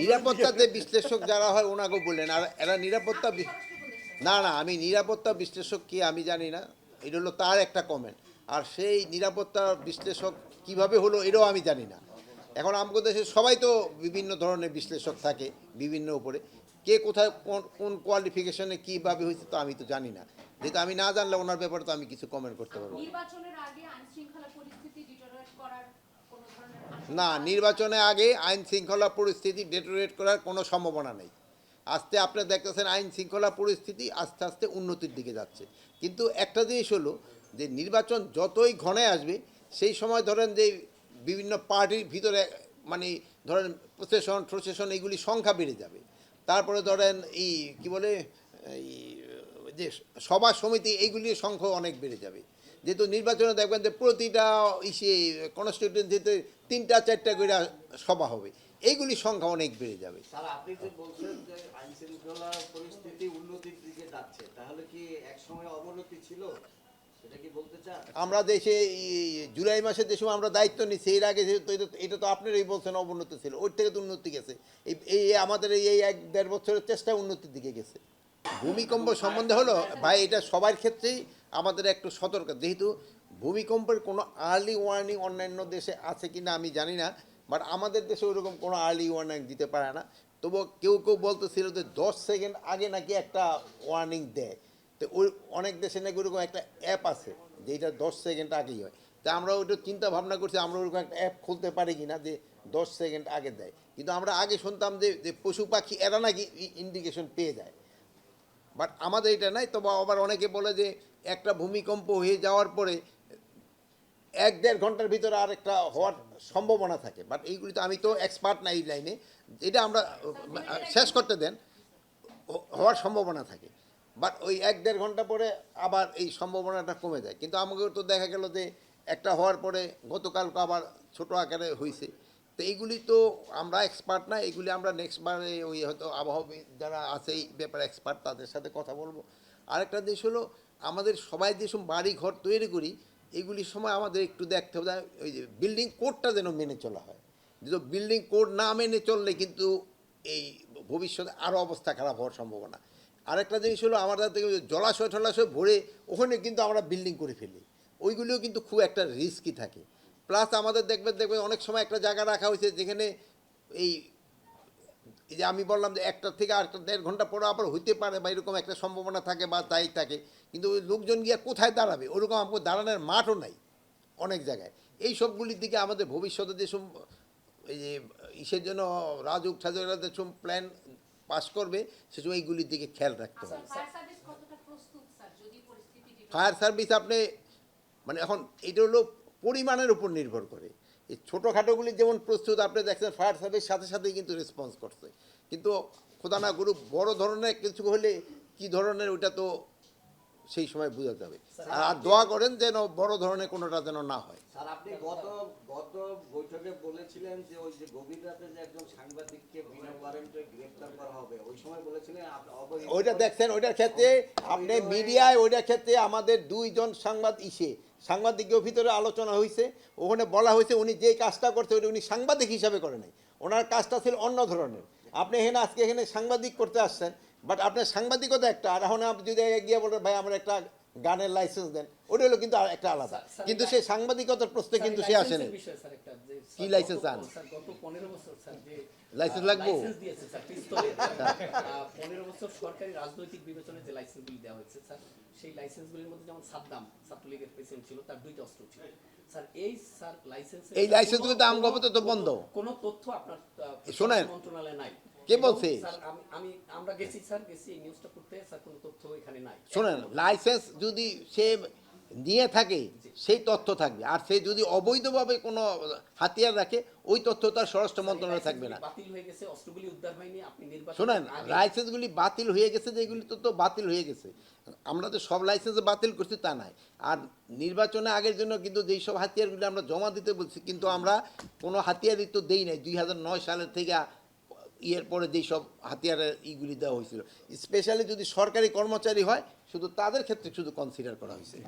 নিরাপত্তাতে বিশ্লেষক যারা হয় ওনাকে বললেন। আর এরা নিরাপত্তা না না, আমি নিরাপত্তা বিশ্লেষক কি, আমি জানি না। এটা হলো তার একটা কমেন্ট আর সেই নিরাপত্তা বিশ্লেষক কীভাবে হলো, এটাও আমি জানি না। এখন আমাদের দেশে সবাই তো বিভিন্ন ধরনের বিশ্লেষক থাকে, বিভিন্ন উপরে। কে কোথায় কোন কোন কোয়ালিফিকেশনে কীভাবে হয়েছে, তো আমি তো জানি না। যেহেতু আমি না জানলে ওনার ব্যাপারে তো আমি কিছু কমেন্ট করতে পারব না। নির্বাচনের আগে আইন শৃঙ্খলা পরিস্থিতি ডিটোরেট করার কোনো ধরনের আশঙ্কা না, নির্বাচনে আগে আইন শৃঙ্খলা পরিস্থিতি ডেটোরেট করার কোনো সম্ভাবনা নেই। আস্তে আপনি দেখতেছেন আইন শৃঙ্খলা পরিস্থিতি আস্তে আস্তে উন্নতির দিকে যাচ্ছে। কিন্তু একটা জিনিস হলো যে, নির্বাচন যতই ঘনে আসবে, সেই সময় ধরেন যে, বিভিন্ন পার্টির ভিতরে মানে ধরেন প্রসেশন প্রসেশন এইগুলি সংখ্যা বেড়ে যাবে। তারপরে ধরেন এই, কি বলে, এই যে সভা সমিতি এইগুলির সংখ্যা অনেক বেড়ে যাবে। যেহেতু নির্বাচনে দেখবেন যে প্রতিটা ইসে কনস্টিটিউন্সিতে তিনটা চারটা করে সভা হবে। এইগুলির সংখ্যা অনেক বেড়ে যাবে। আমরা দেশে জুলাই মাসে যে সময় আমরা দায়িত্ব নিচ্ছি এর আগে যেহেতু এটা তো- আপনারাই বলছেন অবনতি ছিল। ওর থেকে তো উন্নতি গেছে। এই আমাদের এই এই এক দেড় বছরের চেষ্টা উন্নতির দিকে গেছে। ভূমিকম্প সম্বন্ধে হলো ভাই এটা সবার ক্ষেত্রেই আমাদের একটু সতর্ক। যেহেতু ভূমিকম্পের কোনো আর্লি ওয়ার্নিং অন্যান্য দেশে আছে কি না আমি জানি না বাট আমাদের দেশে ওরকম কোনো আর্লি ওয়ার্নিং দিতে পারে না। তবুও কেউ কেউ বলতেছিল যে দশ সেকেন্ড আগে নাকি একটা ওয়ার্নিং দেয়। তো ওই অনেক দেশে নাকি ওরকম একটা অ্যাপ আছে যেটা দশ সেকেন্ড আগেই হয়। তা আমরা ওইটা চিন্তা ভাবনা করছি, আমরা ওরকম একটা অ্যাপ খুলতে পারি কি না যে দশ সেকেন্ড আগে দেয়। কিন্তু আমরা আগে শুনতাম যে যে পশু পাখি, এরা নাকি ইন্ডিকেশন পেয়ে যায়। বাট আমাদের এটা নাই, তবে আবার অনেকে বলে যে একটা ভূমিকম্প হয়ে যাওয়ার পরে এক দেড় ঘণ্টার ভিতরে আর একটা হওয়ার সম্ভাবনা থাকে। বাট এইগুলি তো আমি তো এক্সপার্ট না এই লাইনে। এটা আমরা, শেষ করতে দেন। হওয়ার সম্ভাবনা থাকে। বাট ওই এক দেড় ঘণ্টা পরে আবার এই সম্ভাবনাটা কমে যায়। কিন্তু আমাকে তো দেখা গেল যে একটা হওয়ার পরে গতকাল আবার ছোট আকারে হয়েছে তো এইগুলি তো আমরা এক্সপার্ট না এগুলি আমরা নেক্সট বারে ওই হয়তো আবহাওয়া যারা আছে এই ব্যাপারে এক্সপার্ট তাদের সাথে কথা বলব। আরেকটা জিনিস হলো আমাদের সবাই যেসব বাড়ি ঘর তৈরি করি এগুলির সময় আমাদের একটু দেখতে হবে। ওই যে বিল্ডিং কোডটা যেন মেনে চলা হয়। যদি বিল্ডিং কোড না মেনে চললে কিন্তু এই ভবিষ্যতে আরও অবস্থা খারাপ হওয়ার সম্ভাবনা। আরেকটা জিনিস হলো আমাদের থেকে জলাশয় টলাশয় ভরে ওখানে কিন্তু আমরা বিল্ডিং করে ফেলি। ওইগুলিও কিন্তু খুব একটা রিস্কই থাকে। প্লাস আমাদের দেখবেন দেখবেন অনেক সময় একটা জায়গা রাখা হয়েছে যেখানে এই এই যে আমি বললাম যে একটা থেকে আরেকটা দেড় ঘণ্টা পরে আবার হইতে পারে বা এরকম একটা সম্ভাবনা থাকে বা তাই থাকে। কিন্তু ওই লোকজন গিয়ে কোথায় দাঁড়াবে? ওরকম আমাকে দাঁড়ানোর মাঠও নাই অনেক জায়গায়। এই সবগুলির দিকে আমাদের ভবিষ্যতে যেসব এই যে ইসের জন্য রাজুক ঠাজুকরা যেসব প্ল্যান পাস করবে সেসব এইগুলির দিকে খেয়াল রাখতে আচ্ছা হবে। ফায়ার সার্ভিস আপনি মানে এখন এটা হলো পরিমাণের উপর নির্ভর করে। এই ছোটোখাটোগুলি যেমন প্রস্তুত আপনি দেখছেন ফায়ার সার্ভিস সাথে সাথেই কিন্তু রেসপন্স করছে। কিন্তু খোদা না করুক বড় ধরনের কিছু হলে কি ধরনের ওইটা তো সেই সময় বোঝা যাবে আর- দোয়া করেন যেন বড় ধরনের কোনোটা যেন না হয়। স্যার আপনি গত গত বৈঠকে বলেছিলেন যে ওই যে গভীর রাতে যে একজন সাংবাদিককে বিনা ওয়ারেন্টে গ্রেফতার করা হবে ওই সময় বলেছিলেন ওইটা দেখছেন ওইটার ক্ষেত্রে আপনি মিডিয়ায় ওইটার ক্ষেত্রে আমাদের দুইজন সাংবাদ ইসে সাংবাদিকের ভিতরে আলোচনা হয়েছে ওখানে বলা হয়েছে উনি যে কাজটা করছে ওটা উনি সাংবাদিক হিসাবে করে নাই। ওনার কাজটা ছিল অন্য ধরনের। আপনি এখানে আজকে এখানে সাংবাদিক করতে আসছেন বাট আপনার সাংবাদিকতা একটা আর এখন আপনি যদি গিয়ে বলেন ভাই আমার একটা গানের লাইসেন্স দেন ওটা হলো কিন্তু একটা আলাদা। কিন্তু সেই সাংবাদিকতার প্রশ্নে কিন্তু সে আসেনি। কি লাইসেন্স যে লাইসেন্স লাগবো? পনেরো বছর সরকারি রাজনৈতিক বিবেচনায় যে লাইসেন্সগুলি দেওয়া হয়েছে স্যার সেই লাইসেন্সগুলির মধ্যে যেমন সাদ্দাম ছাত্রলীগের প্রেসিডেন্ট ছিল তার দুইটা অস্ত্র ছিল। স্যার এই স্যার লাইসেন্স এই লাইসেন্সগুলো তো আমগোপতে তো বন্ধ। কোন তথ্য আপনার শোনেন, মন্ত্রণালয়ে নাই। কে বলছে? আমি আমি আমরা গেছি স্যার গেছি নিউজটা করতে স্যার কোনো তথ্য এখানে নাই। শোনেন লাইসেন্স যদি সে নিয়ে থাকে সেই তথ্য থাকবে। আর সে যদি অবৈধভাবে কোনো হাতিয়ার রাখে ওই তথ্য তার স্বরাষ্ট্র মন্ত্রণালয়ে থাকবে না। বাতিল হয়ে গেছে অস্ত্রগুলি উদ্ধার হয়নি আপনি নির্বাচন শোনেন লাইসেন্সগুলি বাতিল হয়ে গেছে যেগুলি তো তো বাতিল হয়ে গেছে। আমরা তো সব লাইসেন্স বাতিল করছি তা নাই। আর নির্বাচনে আগের জন্য কিন্তু যেই সব হাতিয়ারগুলি আমরা জমা দিতে বলছি কিন্তু আমরা কোনো হাতিয়ারই তো দেই নাই। দুই হাজার নয় সালের থেকে ইয়ের পরে যেই সব হাতিয়ারের ইগুলি দেওয়া হয়েছিল। স্পেশালি যদি সরকারি কর্মচারী হয়, শুধু তাদের ক্ষেত্রে শুধু কনসিডার করা হয়েছে।